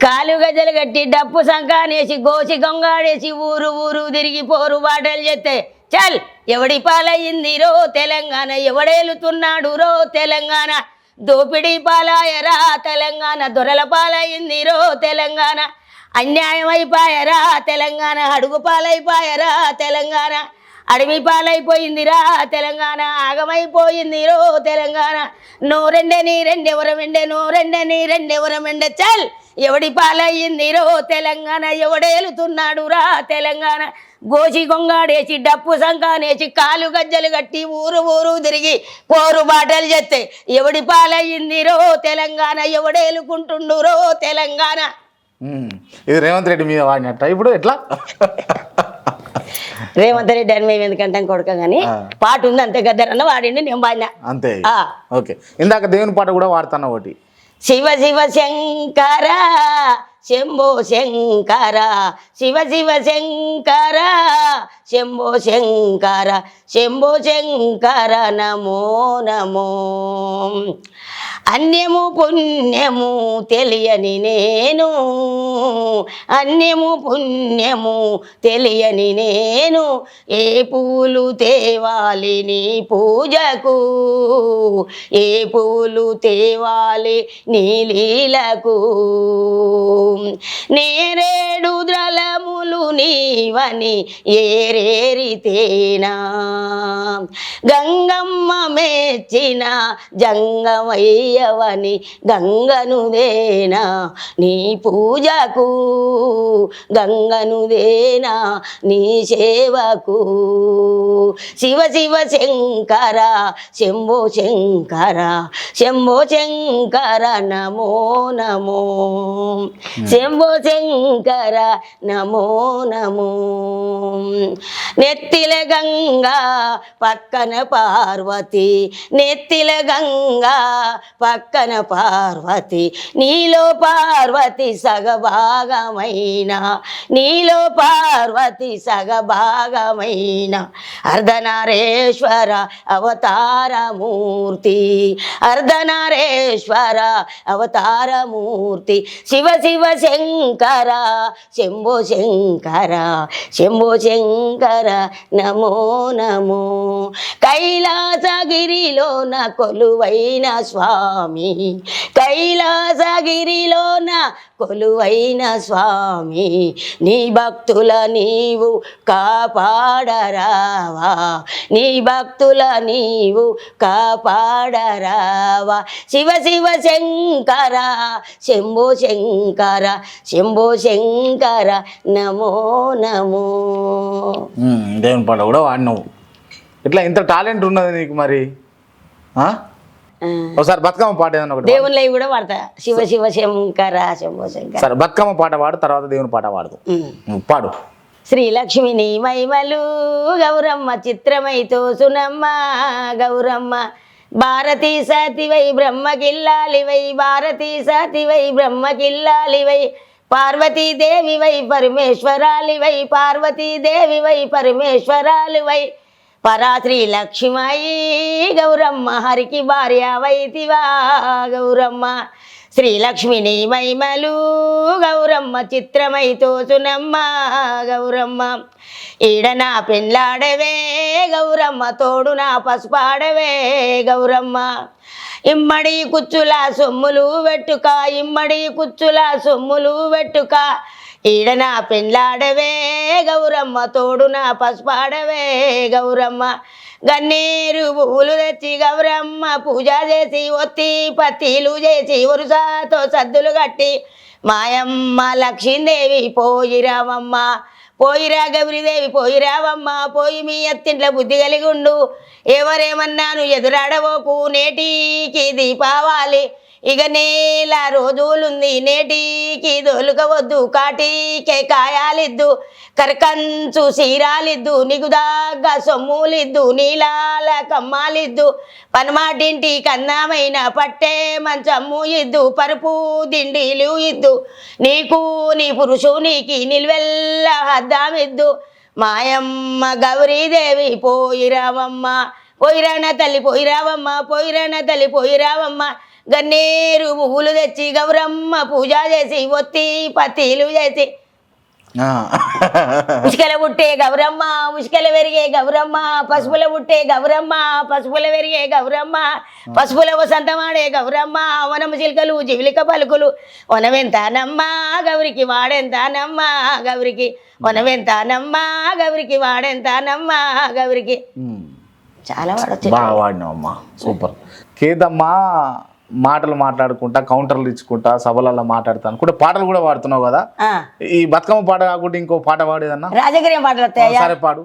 కాలు గజలు కట్టి డప్పు సంకానేసి గోసి గొంగాడేసి ఊరు ఊరు తిరిగి పోరు బాటలు చెత్తే చల్ ఎవడి పాలయ్యింది రో తెలంగాణ ఎవడేలుతున్నాడు రో తెలంగాణ? దోపిడీ పాలాయరా తెలంగాణ దొరల పాలయ్యింది రో తెలంగాణ? అన్యాయం అయిపోయారా తెలంగాణ అడుగు పాలైపోయారా తెలంగాణ? అడవి పాలైపోయిందిరా తెలంగాణ ఆగమైపోయింది రో తెలంగాణ నోరెండే నీరెండెవరమెండే నోరెండే నీరెండెవరమెండే చల్. ఎవడి పాలయ్యిందిరో తెలంగాణ ఎవడేలుతున్నాడు రా తెలంగాణ. గోసి గొంగాడేసి డప్పు సంకానేసి కాలు గజ్జలు కట్టి ఊరు ఊరు తిరిగి పోరు బాటలు చెత్తే ఎవడి పాలయ్యిందిరో తెలంగాణ ఎవడేలుకుంటుండురో తెలంగాణ. ఇది రేవంత్ రెడ్డి మీద వాడినట్ట. ఇప్పుడు ఎట్లా? రేవంత్ రెడ్డి అని మేము ఎందుకంటాం కొడుక ఆ. పాట ఉంది అంతే గద్దరన్న వాడిండి నేను పాడినా అంతే ఆ. ఓకే ఇందాక దేవుని పాట కూడా వాడుతున్నా ఒకటి శివ శివ శంకర శంభో శంకర శివ శివ శంకర శంభో శంకర శంభో శంకర నమో నమో. అన్యము పుణ్యము తెలియని నేను అన్యము పుణ్యము తెలియని నేను ఏ పూలు తేవాలి నీ పూజకు ఏ పూలు తేవాలి నీ లీలకు. నేరేడు ద్రలములు నీవని ఏరేరితేనా గంగమ్మ మెచ్చిన జంగమయ్యవని గంగనుదేనా నీ పూజకు గంగనుదేనా నీ సేవకు శివ శివ శంకర శంభో శంకర శంభో శంకర నమో నమో. శంభో శంకర నమో నమో. నెత్తిల గంగా పక్కన పార్వతి నెత్తిల గంగా పక్కన పార్వతి. నీలో పార్వతి సగభాగమైన నీలో పార్వతి సగభాగమైన అర్ధనారేశ్వర అవతారమూర్తి అర్ధనారేశ్వర అవతారమూర్తి. శివ శివ శంకర శంభో శంకర శంభో శంకర నమో నమో. కైలాసగిరిలోన కొలువైన స్వామి. కైలాసగిరిలోన కొలువైన స్వామి. నీ భక్తుల నీవు కాపాడరావా. నీ భక్తుల నీవు కాపాడరావా. శివ శివ శంకర శంభో శంకర శంభో శంకర నమో నమో. దేవుని పాట కూడా వాడినావు. ఇట్లా ఇంత టాలెంట్ ఉన్నది నీకు మరి? ఒకసారి బతుకమ్మ పాట ఏదైనా ఒకటి కూడా వాడతా. శివ శివ శంకర శంభో శంకర సరే బతుకమ్మ పాట పాడు తర్వాత దేవుని పాట పాడదు. పాడు. శ్రీలక్ష్మిని మైమలు గౌరమ్మ చిత్రమై తోసునమ్మ గౌరమ్మ. భారతీ సతివై బ్రహ్మకిల్లాలివై భారతీ సతివై బ్రహ్మకిల్లాలివై. పార్వతీదేవి వై పరమేశ్వరాలి వై పార్వతీదేవి వై పరమేశ్వరాలు వై పరాశ్రీ లక్ష్మీ గౌరమ్మ హరికి భార్య వైతివా గౌరమ్మ. శ్రీలక్ష్మిని మైమలు గౌరమ్మ చిత్రమై తోచునమ్మ గౌరమ్మ. ఈడ నా పెళ్ళాడవే గౌరమ్మ తోడు నా పసుపాడవే గౌరమ్మ. ఇమ్మడి కుచ్చుల సొమ్ములు వెట్టుక ఇమ్మడి కుచ్చుల సొమ్ములు వెట్టుక. నా పెళ్ళాడవే గౌరమ్మ తోడు నా పసుపాడవే గౌరమ్మ. గన్నేరు పువ్వులు తెచ్చి గౌరమ్మ పూజ చేసి ఒత్తి పత్తిలు చేసి వరుసతో సద్దులు కట్టి మాయమ్మ లక్ష్మీదేవి పోయిరావమ్మ పోయిరా గౌరీదేవి పోయిరావమ్మ పోయి మీ అత్తింట్ల బుద్ధి కలిగి ఉండు. ఎవరేమన్నాను ఎదురాడవోకు నేటికి దీపావాలి ఇక నేల రోజులుంది నేటికి దొలకవద్దు కాటికే కాయాలిద్దు కరకంచు సీరాలిద్దు నీకు సొమ్ములిద్దు నీలాల కమ్మాలిద్దు పనమాటింటి కన్నామైన పట్టే మంచమ్ము ఇద్దు పరుపు దిండిలు ఇద్దు నీకు నీ పురుషునికి నిల్వెల్ల హద్దామిద్దు. మాయమ్మ గౌరీదేవి పోయిరావమ్మ పోయిరాన తల్లి పోయిరావమ్మ పోయిరాన తల్లి పోయిరావమ్మ గన్నేరు పువ్వులు తెచ్చి గౌరమ్మ పూజ చేసి ఒత్తి పత్తిలు చేసి. ఆ. ఉసుకల పుట్టే గౌరమ్మ ఉసుకల పెరిగే గౌరమ్మ పసుపుల పుట్టే గౌరమ్మ పసుపుల పెరిగే గౌరమ్మ పసుపుల వసంతమాడే గౌరమ్మ వనము చిలుకలు జివిలిక పలుకులు. వనవెంతానమ్మ గౌరికి వాడెంతానమ్మ గౌరికి వనవెంతానమ్మ గౌరికి వాడెంతానమ్మ గౌరికి. చాలా వాడచ్చు బాగా సూపర్. కేదమ్మ మాటలు మాట్లాడుకుంటా కౌంటర్లు ఇచ్చుకుంటా సభలలో మాట్లాడుతా అనుకుంటే. పాటలు కూడా పాడుతున్నావు కదా? ఈ బతుకమ్మ పాట కాకుండా ఇంకో పాట పాడేదన్నా రాజగిరి పాటలు సరే పాడు.